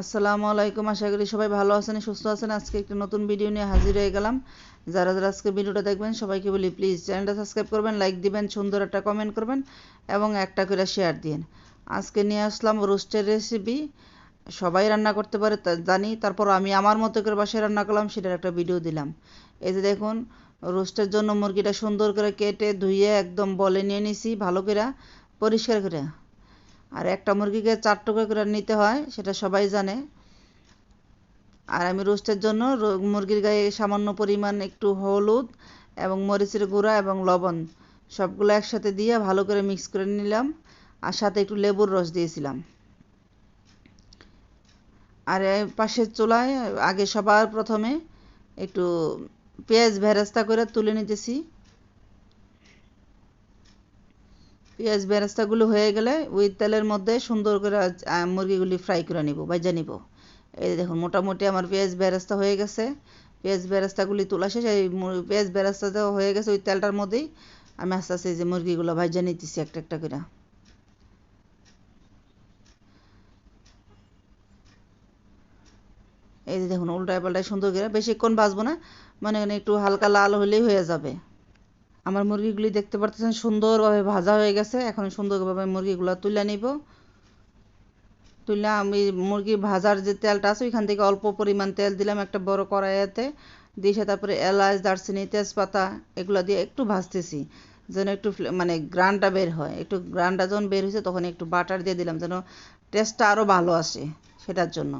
আসসালামু আলাইকুম, আশা করি সবাই ভালো আছেন, সুস্থ আছেন। আজকে একটা নতুন ভিডিও নিয়ে হাজির হয়ে গেলাম। যারা যারা আজকে ভিডিওটা দেখবেন, সবাইকে বলি প্লিজ চ্যানেলটা সাবস্ক্রাইব করবেন লাইক দিবেন, সুন্দর একটা কমেন্ট করবেন এবং একটা করে শেয়ার দিন আজকে নিয়ে আসলাম রোস্টের রেসিপি সবাই রান্না করতে পারে জানি। তারপর আমি আমার মতো করে বাসায় রান্না করলাম, সেটার একটা ভিডিও দিলাম। এই যে দেখুন রোস্টের জন্য মুরগিটা সুন্দর করে কেটে ধুয়ে একদম বলে নিয়ে নিছি, ভালো করে, পরিষ্কার করে। আর একটা মুরগিকে চার টুকরো করে নিতে হয়, সেটা সবাই জানে। আর আমি রোস্টের জন্য মুরগির গায়ে সামান্য পরিমাণ একটু হলুদ এবং মরিচের গুঁড়া এবং লবণ সবগুলো একসাথে দিয়ে ভালো করে মিক্স করে নিলাম আর সাথে একটু লেবুর রস দিয়েছিলাম। আর পাশের চুলায় আগে সবার প্রথমে একটু পেঁয়াজ ভেরাস্তা করে তুলে নিতেছি। পেঁয়াজ বেরেস্তাগুলো হয়ে গেলে ওই তেলের মধ্যে সুন্দর করে মুরগিগুলি ফ্রাই করে নিব ভাজা নিব। এই দেখুন, মোটামুটি আমার পেঁয়াজ বেরেস্তা হয়ে গেছে। পেঁয়াজ বেরেস্তাগুলি তোলা শেষ, এই পেঁয়াজ বেরেস্তা হয়ে গেছে ওই তেলটার মধ্যেই আমি আস্তে আস্তে যে মুরগিগুলো ভাজা নিতেছি একটা একটা করে। এই যে দেখুন, উল্টায় পাল্টায় সুন্দর করে, বেশিক্ষণ ভাজবো না মানে একটু হালকা লাল হলেই হয়ে যাবে। আমার মুরগিগুলি দেখতে পারতেছেন, সুন্দরভাবে ভাজা হয়ে গেছে। এখন সুন্দরভাবে মুরগিগুলো তুলে নিব। তুলে আমি মুরগি ভাজার যে তেলটা আছে, ওইখান থেকে অল্প পরিমাণ তেল দিলাম একটা বড় কড়াইয়াতে দিয়ে তারপরে এলাচ, দারচিনি, তেজপাতা, এগুলো দিয়ে একটু ভাজতেছি, যেন একটু মানে গ্রানটা বের হয়। একটু গ্রানটা যখন বের হয়েছে, তখন একটু বাটার দিয়ে দিলাম, যেন টেস্টটা আরও ভালো আসে সেটার জন্য।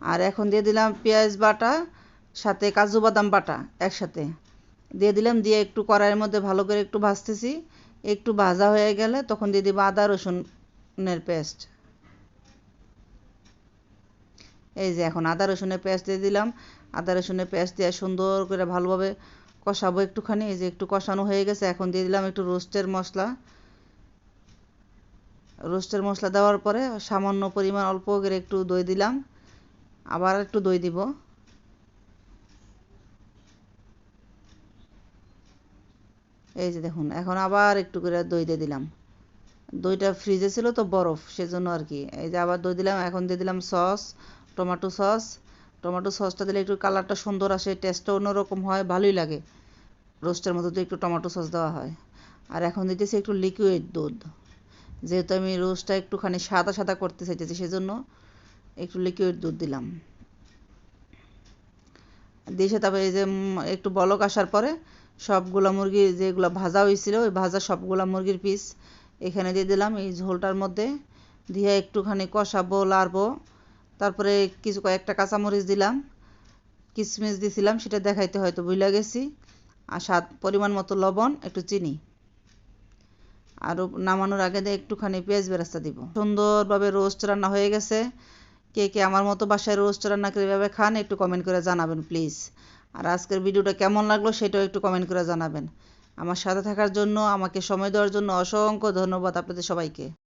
আর এখন দিয়ে দিলাম পেঁয়াজ বাটা, সাথে কাজু বাদাম বাটা একসাথে। দিয়ে দিলাম, দিয়ে একটু কড়াইয়ের মধ্যে ভালো করে একটু ভাজতেছি। একটু ভাজা হয়ে গেলে তখন দিয়ে দিব আদা, রসুনের পেস্ট। এই যে এখন আদা, রসুনের পেস্ট দিয়ে দিলাম। আদা, রসুনের পেস্ট দিয়ে সুন্দর করে ভালোভাবে কষাবো একটুখানি। এই যে একটু কষানো হয়ে গেছে, এখন দিয়ে দিলাম একটু রোস্টের মশলা। রোস্টের মশলা দেওয়ার পরে সামান্য পরিমাণ অল্প করে একটু দই দিলাম। আবার একটু দই দিব। এই যে দেখুন, এখন আবার একটু করে দই দিয়ে দিলাম। দইটা ফ্রিজে ছিল তো বরফ, সেজন্য আর কি। এই যে আবার দই দিলাম, এখন দিয়ে দিলাম সস, টমেটো সস। টমেটো সসটা দিলে একটু কালারটা সুন্দর আসে টেস্টটা অন্যরকম হয়, ভালোই লাগে। রোস্টের মধ্যে তো একটু টমেটো সস দেওয়া হয়। আর এখন দিতেছি একটু লিকুইড দুধ। যেহেতু আমি রোস্টটা একটুখানি সাদা সাদা করতে চাইতেছি, সেজন্য একটু লিকুইড দুধ দিলাম। দিয়ে তারপরে এই যে একটু বলক আসার পরে সবগুলো মুরগি যেগুলো ভাজা হয়েছিল, ওই ভাজা সবগুলো মুরগির পিস এখানে দিয়ে দিলাম। এই ঝোলটার মধ্যে দিয়ে একটুখানি কষাবো, লাড়বো। তারপরে কিছু কয়েকটা কাঁচামরিচ দিলাম। কিশমিশ দিছিলাম, সেটা দেখাইতে হয়তো ভুলে গেছি। আর স্বাদ পরিমাণ মতো লবণ, একটু চিনি। আর নামানোর আগে দিয়ে একটুখানি পেঁয়াজ বেরাস্তা দিব। সুন্দরভাবে রোস্ট রান্না হয়ে গেছে। কে কে আমার মতো বাসায় রোস্ট রান্না করে এভাবে খান একটু কমেন্ট করে জানাবেন প্লিজ আর আজকের ভিডিওটা কেমন লাগল সেটাও একটু কমেন্ট করে জানাবেন। আমার সাথে থাকার জন্য, আমাকে সময় দেওয়ার জন্য অসংখ্য ধন্যবাদ আপনাদের সবাইকে।